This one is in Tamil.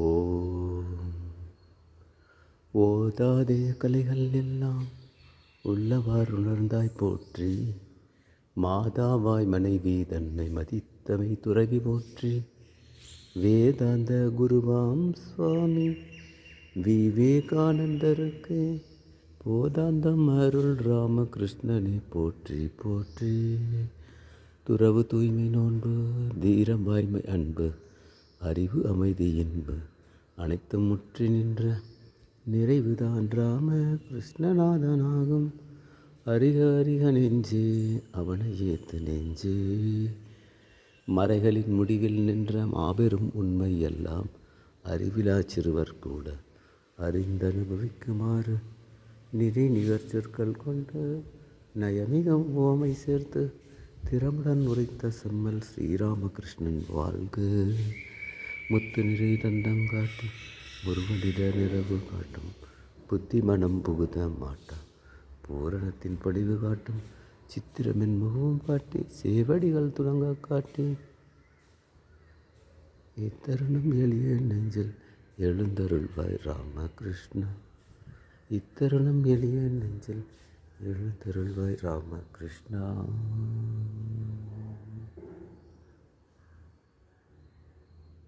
ஓம். ஓதாதே கலைகள் எல்லாம் உள்ளவாறு உணர்ந்தாய் போற்றி. மாதாவாய் மனைவி தன்னை மதித்தமை துறவி போற்றி. வேதாந்த குருவாம் சுவாமி விவேகானந்தருக்கு போதாந்தம் அருள் ராமகிருஷ்ணனை போற்றி போற்றி. துறவு தூய்மை நோன்பு தீரம் வாய்மை அன்பு அறிவு அமைதி இன்பு அனைத்தும் முற்றி நின்ற நிறைவுதான். ராம கிருஷ்ணநாதனாகும் அரிக அரிக நெஞ்சே அவனை ஏத்து நெஞ்சே. மறைகளின் முடிவில் நின்ற மாபெரும் உண்மை எல்லாம் அறிவிலா சிறுவர் கூட அறிந்தனுபவிக்குமாறு நிறை நிகழ்ச்சொற்கள் கொண்டு நயமிகம் ஓமை சேர்த்து திறமுடன் உரைத்த செம்மல் ஸ்ரீராமகிருஷ்ணன் வாழ்க. முத்து நிறை தந்தங்காட்டி முருகனிட நிறவு காட்டும். புத்தி மனம் புகுத மாட்டான் பூரணத்தின் படிவு காட்டும். சித்திரமின் முகமும் காட்டி சேவடிகள் துலங்க காட்டி. இத்தருணம் எளிய நெஞ்சில் எழுந்தருள்வாய் ராமகிருஷ்ணா. இத்தருணம் எளிய நெஞ்சில் எழுந்தருள்வாய் ராமகிருஷ்ணா.